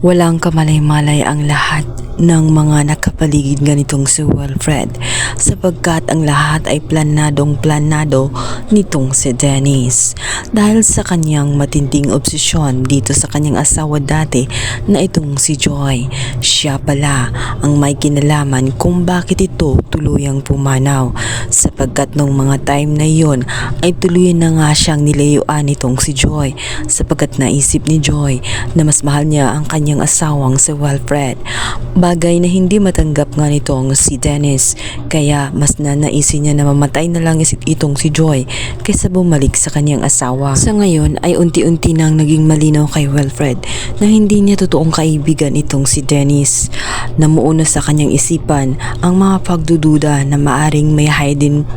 Walang kamalay-malay ang lahat ng mga nakapaligid ganitong si Wilfred sapagkat ang lahat ay planadong planado nitong si Dennis dahil sa kanyang matinding obsesyon dito sa kanyang asawa dati na itong si Joy. Siya pala ang may kinalaman kung bakit ito tuluyang pumanaw sapagkat nung mga time na yon ay tuluyan na nga siyang nilayuan nitong si Joy sapagkat naisip ni Joy na mas mahal niya ang kanyang asawang si Wilfred. Bagay na hindi matanggap nga nitong si Dennis kaya mas na naisip niya na mamatay na lang itong si Joy kaysa bumalik sa kanyang asawa. Sa ngayon ay unti-unti nang naging malinaw kay Wilfred na hindi niya totoong kaibigan itong si Dennis. Namuuna sa kanyang isipan ang mga pagdududa na maaring may hidden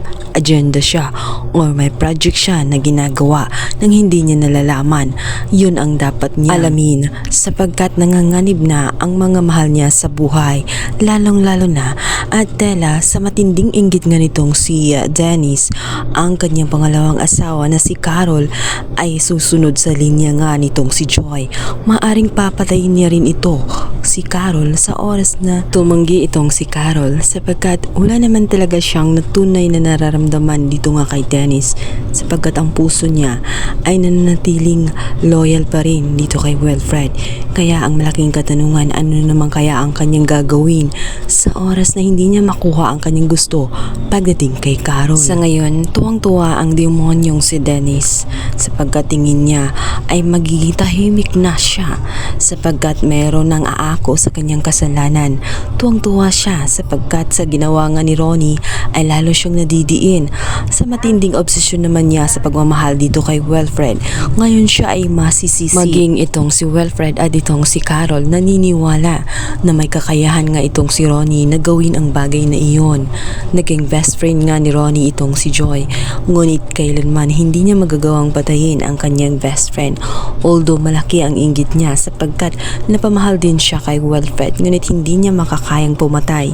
agenda siya or may project siya na ginagawa nang hindi niya nalalaman. Yun ang dapat niya alamin sapagkat nanganganib na ang mga mahal niya sa buhay lalong lalo na at tela sa matinding inggit nga nitong si uh, Dennis ang kanyang pangalawang asawa na si Carol ay susunod sa linya nga nitong si Joy. Maaring papatayin niya rin ito si Carol sa oras na tumanggi itong si Carol sapagkat wala naman talaga siyang natunay na nararamdaman dito nga kay Dennis sapagkat ang puso niya ay nananatiling loyal pa rin dito kay Wilfred. Kaya ang malaking katanungan ano naman kaya ang kanyang gagawin sa oras na hindi niya makuha ang kanyang gusto pagdating kay Carol. Sa ngayon, tuwang-tuwa ang demonyong si Dennis sapagkat tingin niya ay magiging tahimik na siya sapagkat meron ng aako sa kanyang kasalanan. Tuwang-tuwa siya sapagkat sa ginawa nga ni Ronnie ay lalo siyang nadidiin sa matinding obsesyon naman niya sa pagmamahal dito kay Wilfred. Ngayon siya ay masisisi. Maging itong si Wilfred at itong si Carol naniniwala na may kakayahan nga itong si Ronnie na gawin ang bagay na iyon. Naging best friend nga ni Ronnie itong si Joy. Ngunit kailanman hindi niya magagawang patayin ang kanyang best friend. Although malaki ang inggit niya sapagkat napamahal din siya kay Wilfred ngunit hindi niya makakayang pumatay.